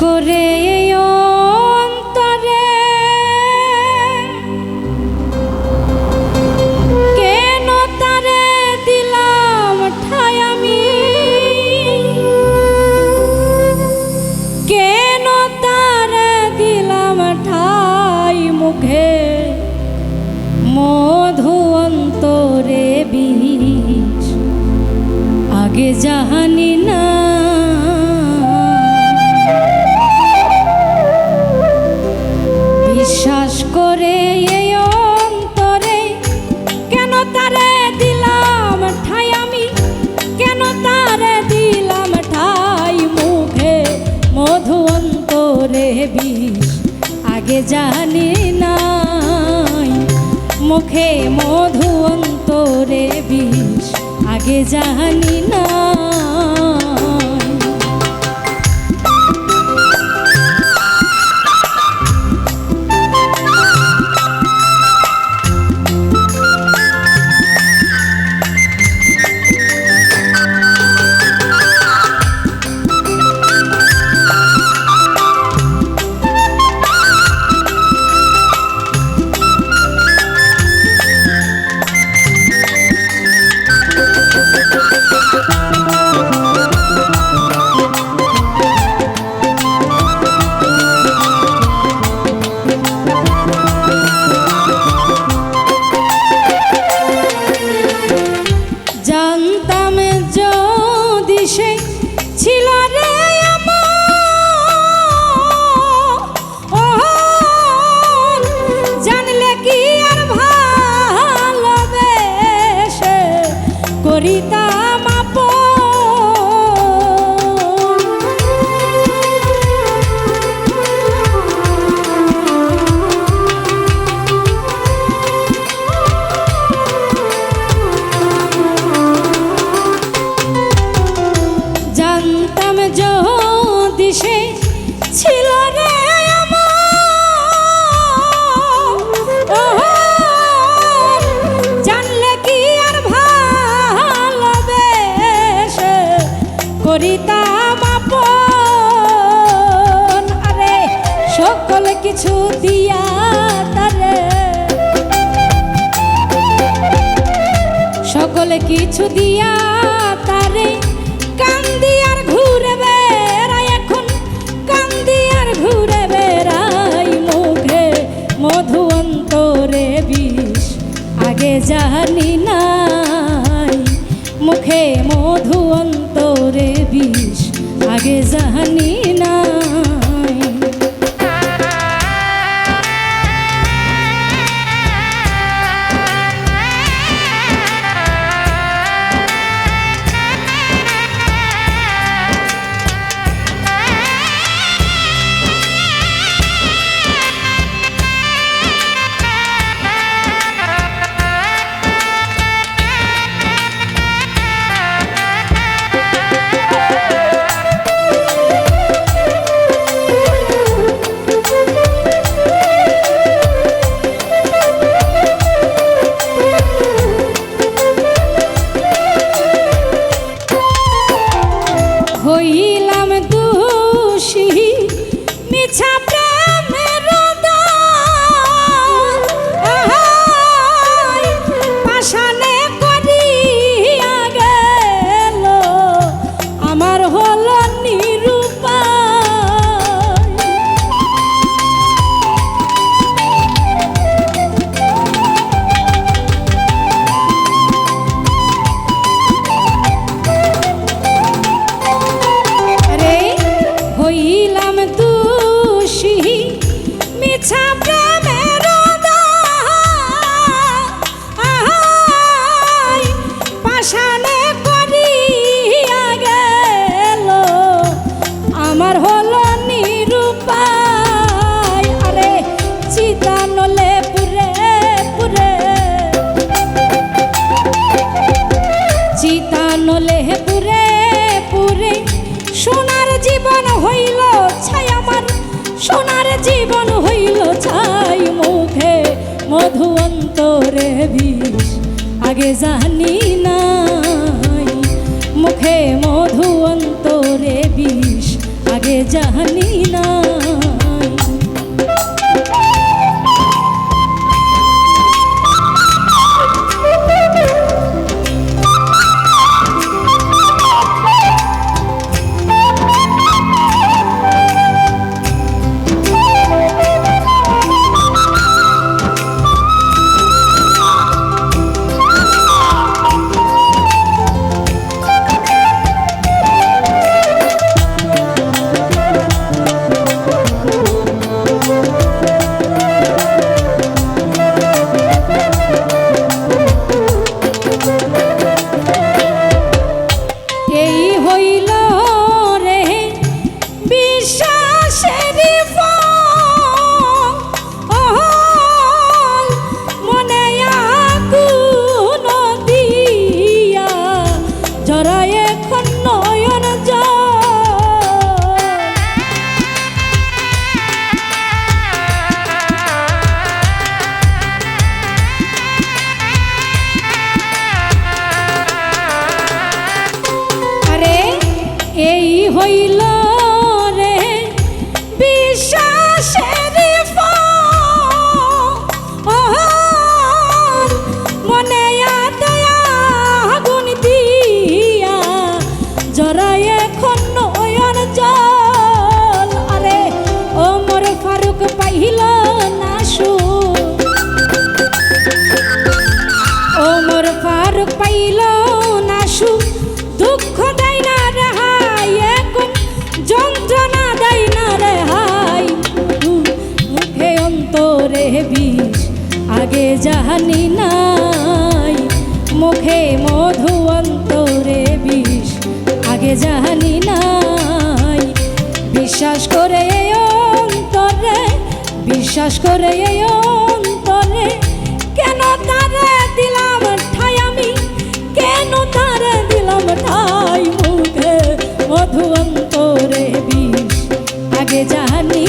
করে অন্তরে। কেন তারে দিলাম ঠাই আমি? কেন তারে দিলাম ঠাই মুখে? মধু অন্তরে বিষ আগে জাহানি না বিষ আগে জানি নাই। মুখে মধু অন্তরে বিষ আগে জানি না করিতাম আপন আরে সকল কিছু দিয়া তারে। সকল কিছু দিয়া তারে, কান্দি আর ঘুরে বেড়াই এখন, কান্দি আর ঘুরে বেড়াই মুখে। মধু অন্তরে বিষ, আগে জানি নাই, মুখে মধু অন্তরে বিষ আগে জানি আগে জানি নাই। মুখে মধু অন্তরে বিষ আগে জানি হইল বিষ আগে জাহানি নাই, মুখে মধু অন্তরে বিষ। আগে জাহানি নাই, বিশ্বাস করে অন্তরে, বিশ্বাস করে অন্তরে। কেন তারে দিলাম ঠাই আমি? কেন তারে দিলাম ঠাই মুখে মধু অন্তরে বিষ? আগে জাহানি